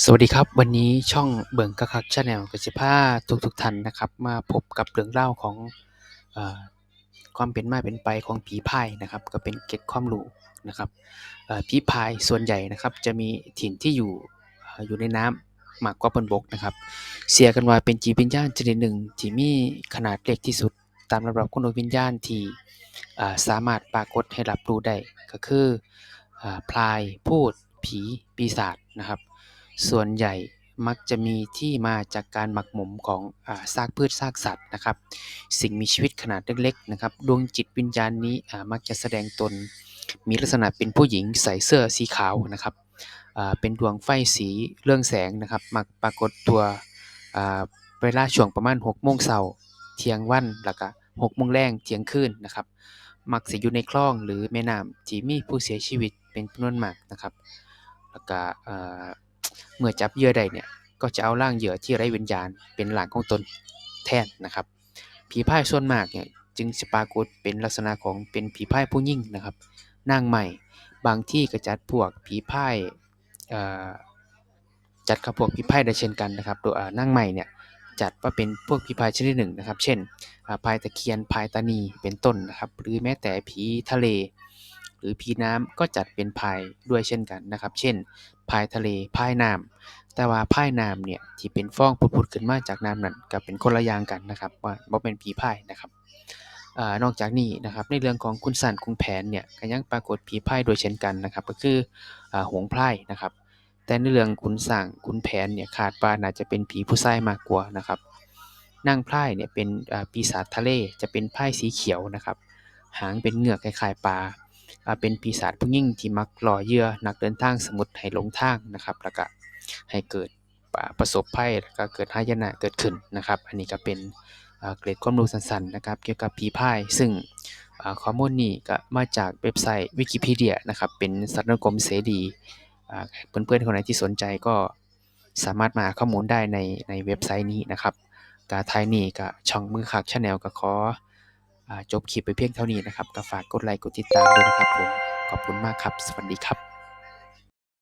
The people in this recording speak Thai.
สวัสดีครับ วันนี้ช่องเบิ่งกะคักชาแนลก็สิพาทุกๆท่านนะครับ มาพบกับเรื่องราของอความเป็นมาเป็นไปของผีพายนะครับ ก็เป็นเกร็ดความรู้นะครับผีพายส่วนใหญ่นะครับจะมีถิ่นที่อยู่ออยู่ในน้ำมากกว่าบนบกนะครับเชื่อกันว่าเป็นจิตวิญญาณชนิดหนึ่งที่มีขนาดเล็กที่สุด ตามลำดับของดวงวิญญาณที่สามารถปรากฏให้รับรู้ได้ก็คืออพรายพูดผีปีศาจนะครับ ส่วนใหญ่มักจะมีที่มาจากการหมักหมมของอซากพืชซากสัตว์นะครับ สิ่งมีชีวิตขนาดเล็กๆนะครับดวงจิตวิญญาณนี้มักจะแสดงตน มีลักษณะเป็นผู้หญิงใส่เสื้อสีขาวนะครับเป็นดวงไฟสีเรื่องแสงนะครับมักปรากฏตัวเวลาช่วงประมาณ6โมงเช้าเที่ยงวันแล้วก็6โมงแลงเที่ยงคืนนะครับ มักสิอยู่ในคลองหรือแม่น้ำที่มีผู้เสียชีวิตเป็นจำนวนมากนะครับ แล้วก็ เมื่อจับเหยื่อได้เนี่ยก็จะเอาร่างเหยื่อที่ไร้วิญญาณเป็นร่างของตนแทนนะครับ ผีพรายส่วนมากเนี่ยจึงสิปรากฏเป็นลักษณะของเป็นผีพรายผู้หญิงนะครับนางใหม่บางที่ก็จัดพวกผีพรายจัดกับพวกผีพรายได้เช่นกันนะครับโดยอ่านางใหม่เนี่ยจัดว่าเป็นพวกผีพรายชนิดหนึ่งนะครับ เช่นอ่าพายตะเคียนพรายตานีเป็นต้นนะครับ หรือแม้แต่ผีทะเล หรือผีน้ำก็จัดเป็นพายด้วยเช่นกันนะครับ เช่นพายทะเลพายน้ำแต่ว่าพายน้ำเนี่ยที่เป็นฟองผุดๆขึ้นมาจากน้ำนั้นก็เป็นคนละอย่างกันนะครับ ว่าบ่แม่นผีพายนะครับอนอกจากนี้นะครับในเรื่องของคุณสันคุณแผนเนี่ยก็ยังปรากฏผีพายโดยเช่นกันนะครับ ก็คืออหงพายนะครับ แต่ในเรื่องขุนสร้างขุนแผนเนี่ยคาดว่าน่าจะเป็นผีผู้ชายมากกว่านะครับนางพร่ายเนี่ยเป็นปีศาจทะเลจะเป็นพร่ายสีเขียวนะครับ หางเป็นเหงือกคล้ายๆปลา เป็นปีศาจผู้หญิงที่มักล่อเยื่อนักเดินทางสมุทรให้หลงทางนะครับ แล้วก็ให้เกิดประสบภัยแล้วก็เกิดหายนะเกิดขึ้นนะครับ อันนี้ก็เป็นเกร็ดความรู้สั้นๆนะครับ เกี่ยวกับผีพาย ซึ่งข้อมูลนี้ก็มาจากเว็บไซต์ Wikipedia นะครับ เป็นสำนักงมเสรีเพื่อนๆคนไหนที่สนใจก็สามารถมาข้อมูลได้ในในเว็บไซต์นี้นะครับกาไทยนี้ก็ช่องมือคักชาแนลก็ขอ จบคลิปไปเพียงเท่านี้นะครับก็ฝากกดไลค์กดติดตามด้วยนะครับผมขอบคุณมากครับ สวัสดีครับ